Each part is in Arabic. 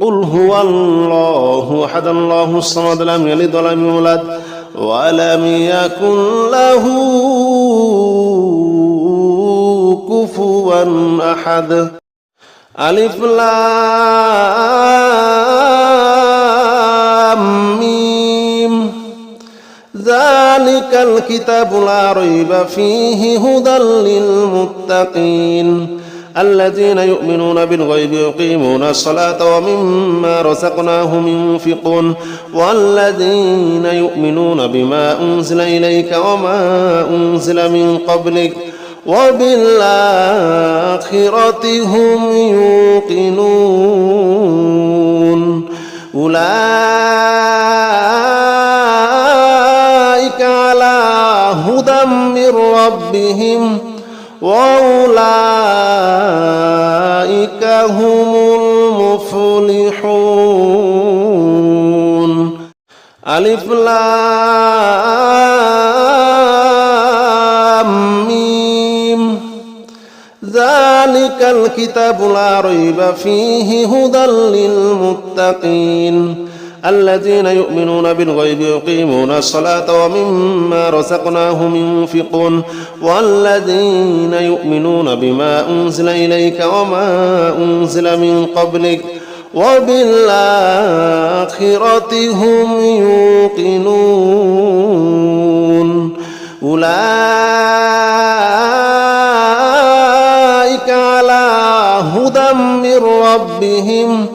قل هو الله أحد الله الصمد لم يلد ولم يولد ولم يكن له كفوا أحد. ألف لام ميم. ذلك الكتاب لا ريب فيه هدى للمتقين. الذين يؤمنون بالغيب يقيمون الصلاة ومما رزقناهم ينفقون والذين يؤمنون بما أنزل إليك وما أنزل من قبلك وبالآخرة هم يوقنون. أولئك على هدى من ربهم. وأولئك هم المفلحون. ألف لام ميم. ذلك الكتاب لا ريب فيه هدى للمتقين. الذين يؤمنون بالغيب يقيمون الصلاة ومما رزقناهم ينفقون والذين يؤمنون بما أنزل إليك وما أنزل من قبلك وبالآخرة هم يوقنون أولئك على هدى من ربهم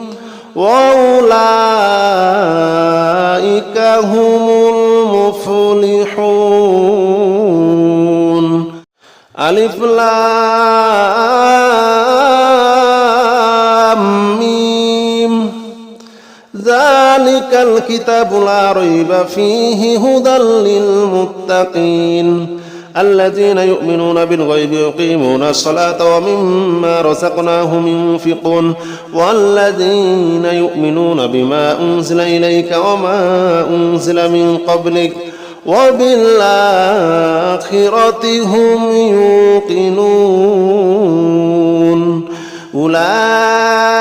وأولئك ذلك الكتاب لا ريب فيه هدى للمتقين. الذين يؤمنون بالغيب يقيمون الصلاة ومما رزقناهم ينفقون. والذين يؤمنون بما أنزل إليك وما أنزل من قبلك وبالآخرة هم يوقنون. أولئك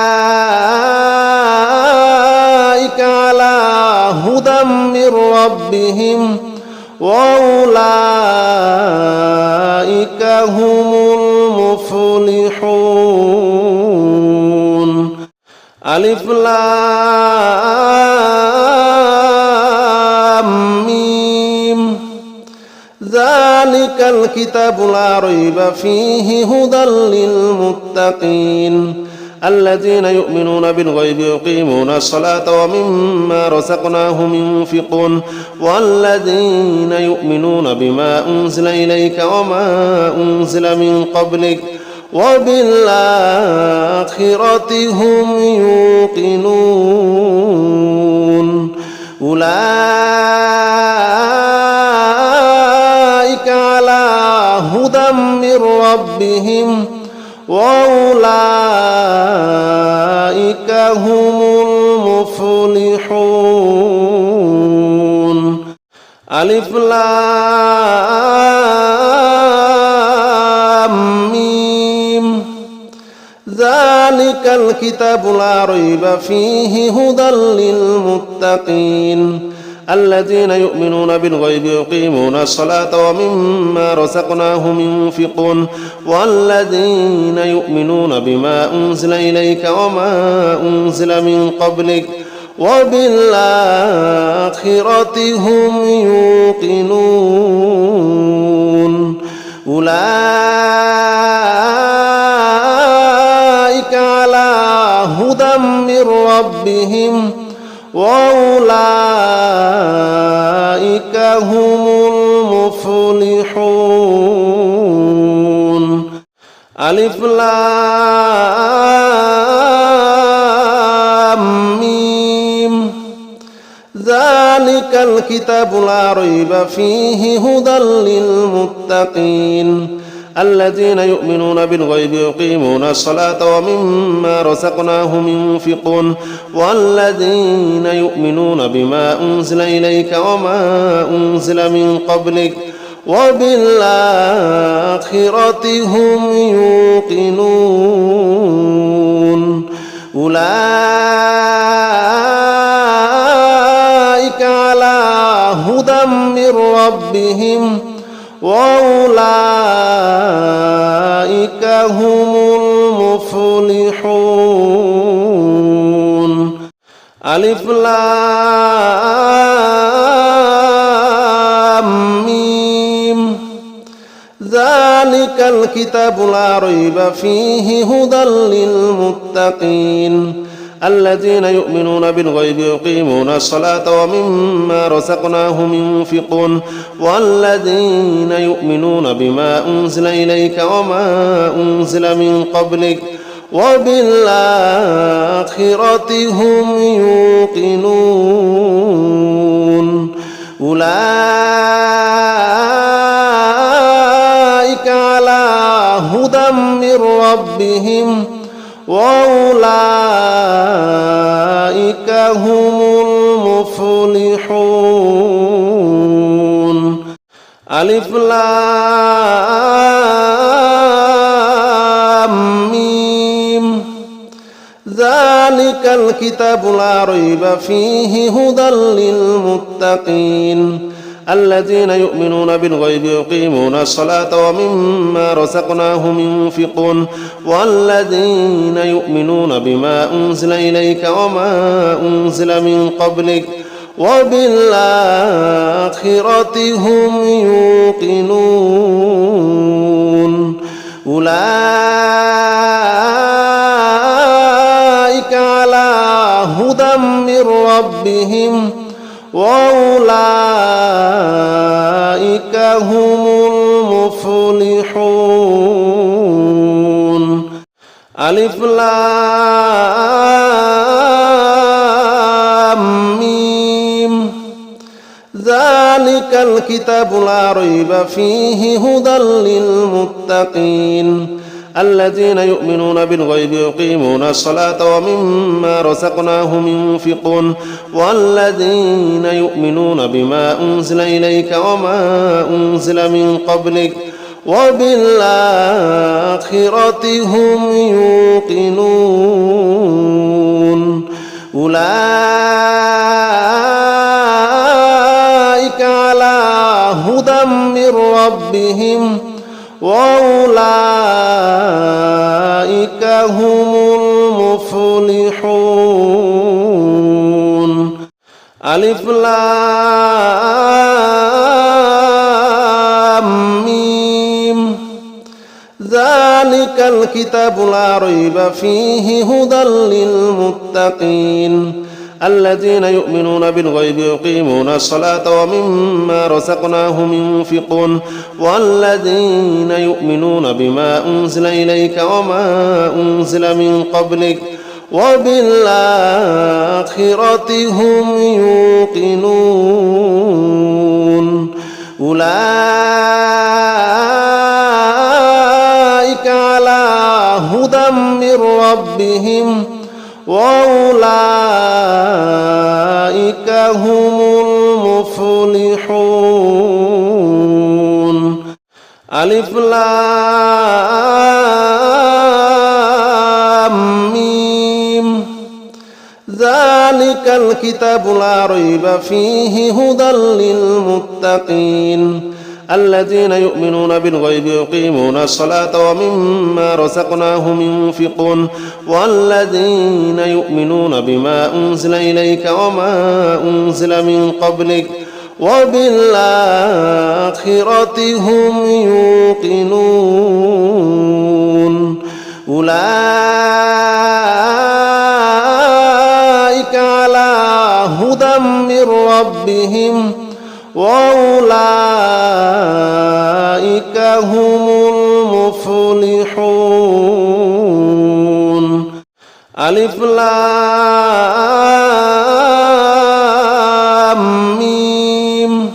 من ربهم وأولئك هم المفلحون ألف لام ميم ذلك الكتاب لا ريب فيه هدى للمتقين الذين يؤمنون بالغيب يقيمون الصلاة ومما رزقناهم ينفقون والذين يؤمنون بما أنزل إليك وما أنزل من قبلك وبالآخرة هم يوقنون أولئك على هدى من ربهم وأولئك هم المفلحون. ألف لام ميم. ذلك الكتاب لا ريب فيه هدى للمتقين. الذين يؤمنون بالغيب يقيمون الصلاة ومما رزقناهم ينفقون والذين يؤمنون بما أنزل إليك وما أنزل من قبلك وبالآخرة هم يوقنون أولئك على هدى من ربهم وأولئك ألف لام ميم. ذلك الكتاب لا ريب فيه هدى للمتقين. الذين يؤمنون بالغيب يقيمون الصلاة ومما رزقناهم ينفقون. والذين يؤمنون بما أنزل إليك وما أنزل من قبلك. وبالآخرة هم يوقنون. أولئك على هدى من ربهم وأولئك هم المفلحون. ألف لام الكتاب لا ريب فيه هدى للمتقين. الذين يؤمنون بالغيب يقيمون الصلاة ومما رزقناهم ينفقون. والذين يؤمنون بما أنزل إليك وما أنزل من قبلك وبالآخرة هم يوقنون. أولئك ربهم وأولئك هم المفلحون. ألف لام ميم. ذلك الكتاب لا ريب فيه هدى للمتقين. الذين يؤمنون بالغيب يقيمون الصلاة ومما رزقناهم ينفقون والذين يؤمنون بما أنزل إليك وما أنزل من قبلك وبالآخرة هم يوقنون أولئك على هدى من ربهم وأولئك هم المفلحون. ألف ميم. ذلك الكتاب لا ريب فيه هدى للمتقين. الذين يؤمنون بالغيب يقيمون الصلاة ومما رزقناهم ينفقون والذين يؤمنون بما أنزل إليك وما أنزل من قبلك وبالآخرة هم يوقنون أولئك على هدى من ربهم وأولئك هم المفلحون. ألف لام ميم. ذلك الكتاب لا ريب فيه هدى للمتقين. الذين يؤمنون بالغيب يقيمون الصلاة ومما رزقناهم ينفقون والذين يؤمنون بما أنزل إليك وما أنزل من قبلك وبالآخرة هم يوقنون أولئك على هدى من ربهم وأولئك هم المفلحون. ألف لام ميم. ذلك الكتاب لا ريب فيه هدى للمتقين. الذين يؤمنون بالغيب يقيمون الصلاة ومما رزقناهم ينفقون والذين يؤمنون بما أنزل إليك وما أنزل من قبلك وبالآخرة هم يوقنون أولئك على هدى من ربهم وأولئك هم المفلحون. ألف ميم.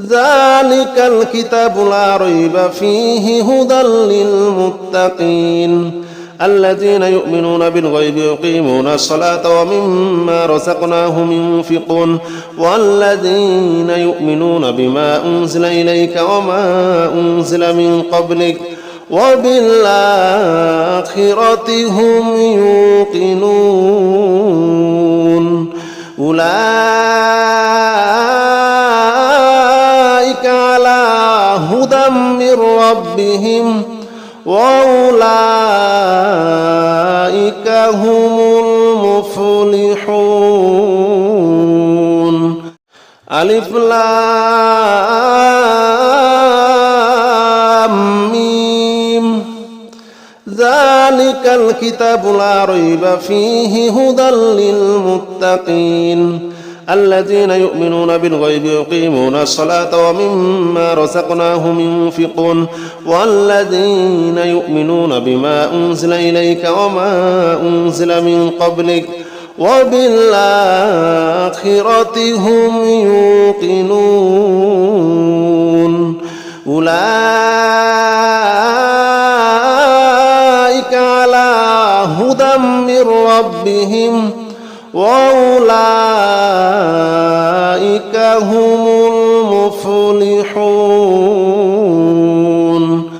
ذلك الكتاب لا ريب فيه هدى للمتقين. الذين يؤمنون بالغيب يقيمون الصلاة ومما رزقناهم ينفقون والذين يؤمنون بما أنزل إليك وما أنزل من قبلك وبالآخرة هم يوقنون أولئك على هدى من ربهم وأولئك هم المفلحون. ألف لام ميم. ذلك الكتاب لا ريب فيه هدى للمتقين. الذين يؤمنون بالغيب يقيمون الصلاة ومما رزقناهم ينفقون والذين يؤمنون بما أنزل إليك وما أنزل من قبلك وبالآخرة هم يوقنون أولئك على هدى من ربهم وأولئك هم المفلحون.